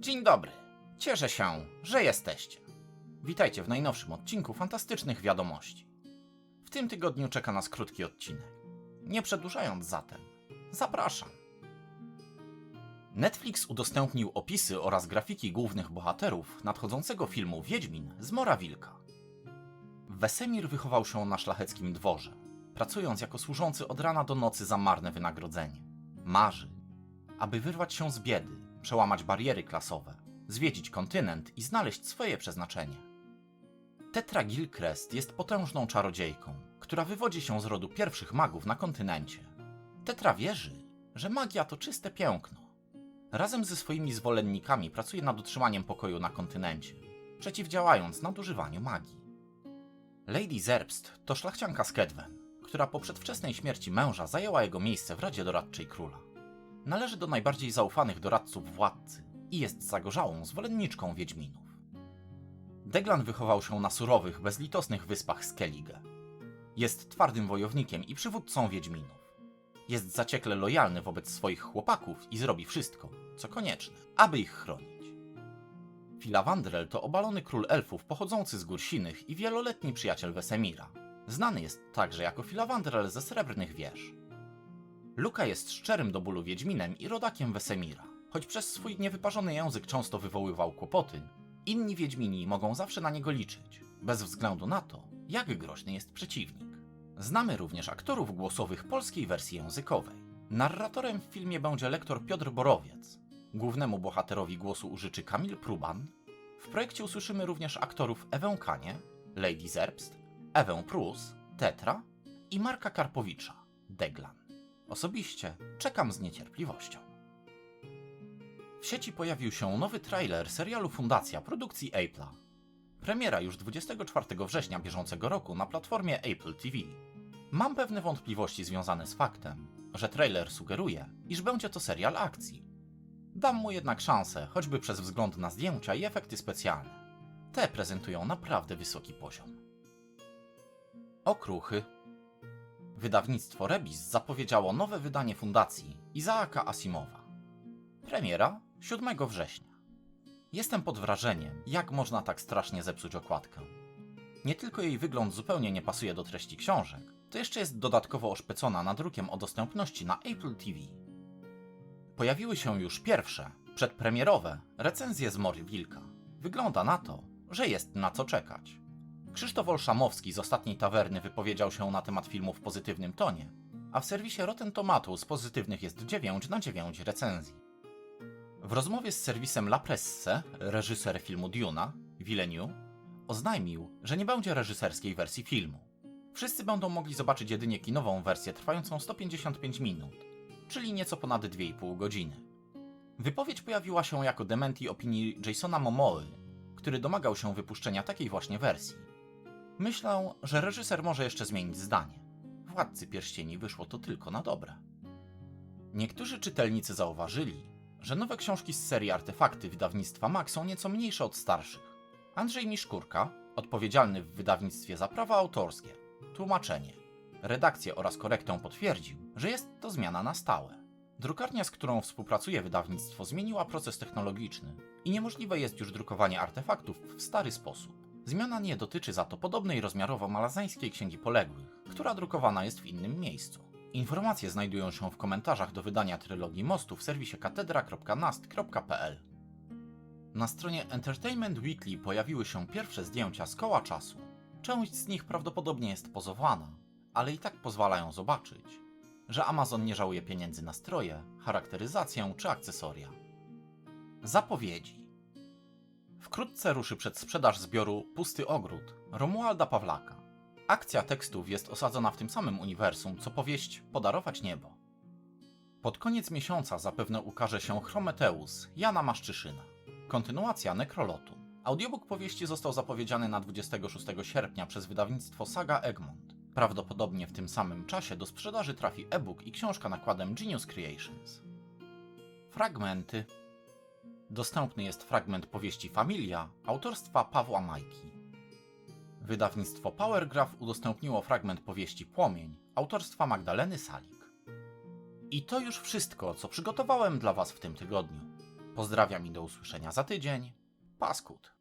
Dzień dobry. Cieszę się, że jesteście. Witajcie w najnowszym odcinku Fantastycznych Wiadomości. W tym tygodniu czeka nas krótki odcinek. Nie przedłużając zatem, zapraszam. Netflix udostępnił opisy oraz grafiki głównych bohaterów nadchodzącego filmu Wiedźmin z Mora Wilka. Wesemir wychował się na szlacheckim dworze, pracując jako służący od rana do nocy za marne wynagrodzenie. Marzy, aby wyrwać się z biedy, przełamać bariery klasowe, zwiedzić kontynent i znaleźć swoje przeznaczenie. Tetra Gilcrest jest potężną czarodziejką, która wywodzi się z rodu pierwszych magów na kontynencie. Tetra wierzy, że magia to czyste piękno. Razem ze swoimi zwolennikami pracuje nad utrzymaniem pokoju na kontynencie, przeciwdziałając nadużywaniu magii. Lady Zerbst to szlachcianka z Kedwen, która po przedwczesnej śmierci męża zajęła jego miejsce w Radzie Doradczej Króla. Należy do najbardziej zaufanych doradców władcy i jest zagorzałą zwolenniczką Wiedźminów. Deglan wychował się na surowych, bezlitosnych wyspach Skellige. Jest twardym wojownikiem i przywódcą Wiedźminów. Jest zaciekle lojalny wobec swoich chłopaków i zrobi wszystko, co konieczne, aby ich chronić. Filavandrel to obalony król elfów pochodzący z gór sinych i wieloletni przyjaciel Wesemira. Znany jest także jako Filavandrel ze Srebrnych Wież. Luka jest szczerym do bólu Wiedźminem i rodakiem Wesemira. Choć przez swój niewyparzony język często wywoływał kłopoty, inni Wiedźmini mogą zawsze na niego liczyć, bez względu na to, jak groźny jest przeciwnik. Znamy również aktorów głosowych polskiej wersji językowej. Narratorem w filmie będzie lektor Piotr Borowiec. Głównemu bohaterowi głosu użyczy Kamil Pruban. W projekcie usłyszymy również aktorów Ewę Kanie, Lady Zerbst, Ewę Prus, Tetra i Marka Karpowicza, Deglan. Osobiście czekam z niecierpliwością. W sieci pojawił się nowy trailer serialu Fundacja produkcji Apple'a. Premiera już 24 września bieżącego roku na platformie Apple TV. Mam pewne wątpliwości związane z faktem, że trailer sugeruje, iż będzie to serial akcji. Dam mu jednak szansę, choćby przez wzgląd na zdjęcia i efekty specjalne. Te prezentują naprawdę wysoki poziom. Okruchy Wydawnictwo Rebis zapowiedziało nowe wydanie fundacji Izaaka Asimowa. Premiera 7 września. Jestem pod wrażeniem, jak można tak strasznie zepsuć okładkę. Nie tylko jej wygląd zupełnie nie pasuje do treści książek, to jeszcze jest dodatkowo oszpecona nadrukiem o dostępności na Apple TV. Pojawiły się już pierwsze, przedpremierowe, recenzje z Mory Wilka. Wygląda na to, że jest na co czekać. Krzysztof Olszamowski z ostatniej tawerny wypowiedział się na temat filmu w pozytywnym tonie, a w serwisie Rotten Tomatoes pozytywnych jest 9 na 9 recenzji. W rozmowie z serwisem La Presse reżyser filmu Duna, Villeneuve, oznajmił, że nie będzie reżyserskiej wersji filmu. Wszyscy będą mogli zobaczyć jedynie kinową wersję trwającą 155 minut, czyli nieco ponad 2,5 godziny. Wypowiedź pojawiła się jako dementi opinii Jasona Momoy, który domagał się wypuszczenia takiej właśnie wersji. Myślę, że reżyser może jeszcze zmienić zdanie. Władcy Pierścieni wyszło to tylko na dobre. Niektórzy czytelnicy zauważyli, że nowe książki z serii Artefakty wydawnictwa MAK są nieco mniejsze od starszych. Andrzej Miszkurka, odpowiedzialny w wydawnictwie za prawa autorskie, tłumaczenie, redakcję oraz korektę potwierdził, że jest to zmiana na stałe. Drukarnia, z którą współpracuje wydawnictwo, zmieniła proces technologiczny i niemożliwe jest już drukowanie artefaktów w stary sposób. Zmiana nie dotyczy za to podobnej rozmiarowo malazańskiej Księgi Poległych, która drukowana jest w innym miejscu. Informacje znajdują się w komentarzach do wydania trylogii mostu w serwisie katedra.nast.pl. Na stronie Entertainment Weekly pojawiły się pierwsze zdjęcia z koła czasu. Część z nich prawdopodobnie jest pozowana, ale i tak pozwalają zobaczyć, że Amazon nie żałuje pieniędzy na stroje, charakteryzację czy akcesoria. Zapowiedzi. Wkrótce ruszy przed sprzedaż zbioru Pusty Ogród Romualda Pawlaka. Akcja tekstów jest osadzona w tym samym uniwersum, co powieść Podarować Niebo. Pod koniec miesiąca zapewne ukaże się Chrometeus Jana Maszczyszyna. Kontynuacja Nekrolotu. Audiobook powieści został zapowiedziany na 26 sierpnia przez wydawnictwo Saga Egmont. Prawdopodobnie w tym samym czasie do sprzedaży trafi e-book i książka nakładem Genius Creations. Fragmenty. Dostępny jest fragment powieści Familia autorstwa Pawła Majki. Wydawnictwo Powergraph udostępniło fragment powieści Płomień autorstwa Magdaleny Salik. I to już wszystko, co przygotowałem dla Was w tym tygodniu. Pozdrawiam i do usłyszenia za tydzień. Paskut.